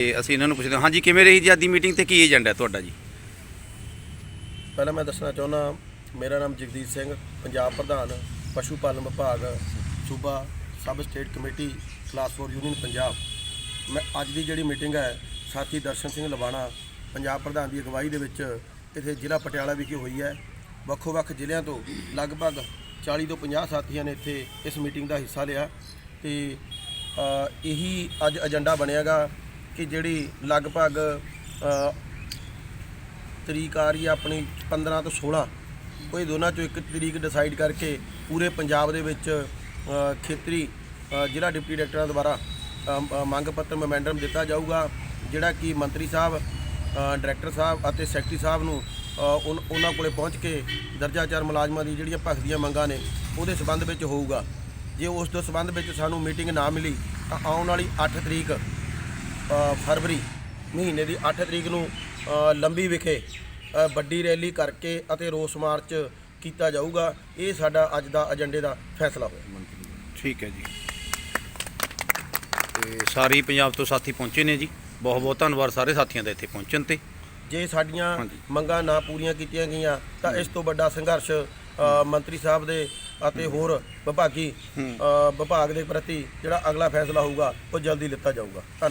ਤੇ ਅਸੀਂ ਇਹਨਾਂ ਨੂੰ ਪੁੱਛਦੇ ਹਾਂ। ਹਾਂਜੀ, ਕਿਵੇਂ ਰਹੀ ਜੀ ਅੱਜ ਦੀ ਮੀਟਿੰਗ ਤੇ ਕੀ ਏਜੰਡਾ ਹੈ ਤੁਹਾਡਾ ਜੀ? ਪਹਿਲਾਂ ਮੈਂ ਦੱਸਣਾ ਚਾਹੁੰਦਾ ਮੇਰਾ ਨਾਮ ਜਗਦੀਪ ਸਿੰਘ, ਪੰਜਾਬ ਪ੍ਰਧਾਨ, ਪਸ਼ੂ ਪਾਲਣ ਵਿਭਾਗ, ਸੂਬਾ sub state committee class 4 union Punjab. ਮੈਂ ਅੱਜ ਦੀ ਜਿਹੜੀ ਮੀਟਿੰਗ ਹੈ, ਸਾਥੀ ਦਰਸ਼ਨ ਸਿੰਘ ਲਵਾਣਾ, ਪੰਜਾਬ ਪ੍ਰਧਾਨ ਦੀ ਅਗਵਾਈ ਦੇ ਵਿੱਚ ਇੱਥੇ ਜ਼ਿਲ੍ਹਾ ਪਟਿਆਲਾ ਵਿਖੇ ਹੋਈ ਹੈ। ਵੱਖੋ ਵੱਖ ਜ਼ਿਲ੍ਹਿਆਂ ਤੋਂ ਲਗਭਗ 40 ਤੋਂ 50 ਸਾਥੀਆਂ ਨੇ ਇੱਥੇ ਇਸ ਮੀਟਿੰਗ ਦਾ ਹਿੱਸਾ ਲਿਆ। ਤੇ ਇਹੀ ਅੱਜ ਏਜੰਡਾ ਬਣਿਆਗਾ। ਕਿ ਜਿਹੜੀ ਲਗਭਗ ਤਰੀਕ ਆ ਰਹੀ ਹੈ ਆਪਣੀ 15 ਤੋਂ 16 ਉਹ ਦੋਨਾਂ ਚੋਂ ਇੱਕ ਤਰੀਕ ਡਿਸਾਈਡ ਕਰਕੇ ਪੂਰੇ ਪੰਜਾਬ ਦੇ ਵਿੱਚ ਖੇਤਰੀ ਜ਼ਿਲ੍ਹਾ ਡਿਪਟੀ ਡਾਇਰੈਕਟਰਾਂ ਦੁਆਰਾ ਮੰਗ ਪੱਤਰ ਮੈਮੋਰੈਂਡਮ ਦਿੱਤਾ ਜਾਊਗਾ ਜਿਹੜਾ ਕਿ ਮੰਤਰੀ ਸਾਹਿਬ ਡਾਇਰੈਕਟਰ ਸਾਹਿਬ ਅਤੇ ਸੈਕਟਰੀ ਸਾਹਿਬ ਨੂੰ ਅ, ਉਹਨਾਂ ਕੋਲੇ ਪਹੁੰਚ ਕੇ ਦਰਜਾਚਾਰ ਮੁਲਾਜ਼ਮਾਂ ਦੀ ਜਿਹੜੀਆਂ ਭਖਦੀਆਂ ਮੰਗਾਂ ਨੇ ਉਹਦੇ ਸਬੰਧ ਵਿੱਚ ਹੋਊਗਾ। ਜੇ ਉਸ ਦੇ ਸਬੰਧ ਵਿੱਚ ਸਾਨੂੰ ਮੀਟਿੰਗ ਨਾ ਮਿਲੀ ਤਾਂ ਆਉਣ ਵਾਲੀ 8 ਤਰੀਕ ਫਰਵਰੀ ਮਹੀਨੇ ਦੀ 8 ਤਰੀਕ ਨੂੰ ਲੰਬੀ ਵਿਖੇ ਵੱਡੀ ਰੈਲੀ ਕਰਕੇ ਅਤੇ ਰੋਸ ਮਾਰਚ ਕੀਤਾ ਜਾਊਗਾ। ਇਹ ਸਾਡਾ ਅੱਜ ਦਾ ਏਜੰਡੇ ਦਾ ਫੈਸਲਾ ਹੋਇਆ। ਠੀਕ ਹੈ ਜੀ। ਤੇ ਸਾਰੇ ਪੰਜਾਬ ਤੋਂ ਸਾਥੀ ਪਹੁੰਚੇ ਨੇ ਜੀ। ਬਹੁਤ ਬਹੁਤ ਧੰਨਵਾਦ ਸਾਰੇ ਸਾਥੀਆਂ ਦਾ ਇੱਥੇ ਪਹੁੰਚਣ ਤੇ। ਜੇ ਸਾਡੀਆਂ। ਮੰਗਾਂ ਨਾ ਪੂਰੀਆਂ ਕੀਤੀਆਂ ਗਈਆਂ ਤਾਂ ਇਸ ਤੋਂ ਵੱਡਾ ਸੰਘਰਸ਼ ਮੰਤਰੀ ਸਾਹਿਬ ਦੇ ਅਤੇ ਹੋਰ ਵਿਭਾਗੀ ਵਿਭਾਗ ਦੇ ਪ੍ਰਤੀ ਜਿਹੜਾ ਅਗਲਾ ਫੈਸਲਾ ਹੋਊਗਾ ਉਹ ਜਲਦੀ ਲਿੱਤਾ ਜਾਊਗਾ। ਧੰਨਵਾਦ।